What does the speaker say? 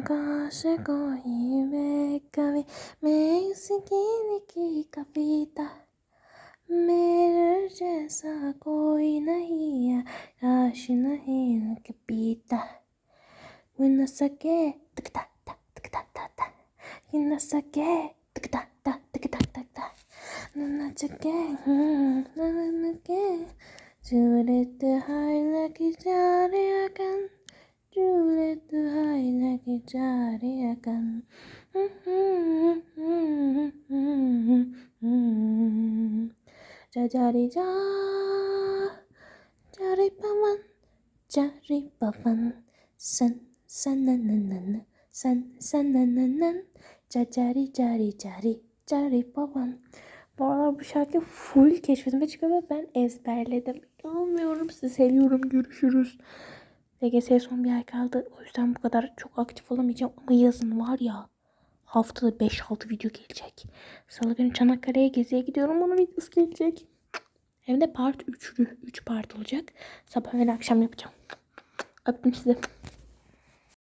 आकाश कोई में कभी मैं उसकी लिखी कविता मेरे जैसा कोई नहीं आकाश नहीं कविता न सके तक ता ता तक ता ता ता न सके तक ता ता तक ता ता ता न सके न सके Juliet hala ki jare akan Juliet hala ki jare paman San san nan nan nan San san nan nan nan Ja jari jari jari Jari paman. Bu aralar bu şarkıyı full keşfetime çıkıyor ve ben ezberledim. İnanmıyorum sizi seviyorum. Görüşürüz. LGS'ye son bir ay kaldı. O yüzden bu kadar çok aktif olamayacağım. Ama yazın var ya haftada 5-6 video gelecek. Salı günü Çanakkale'ye geziye gidiyorum. Onun videosu gelecek. Hem de part 3'lü. 3 part olacak. Sabah ve akşam yapacağım. Öptüm sizi.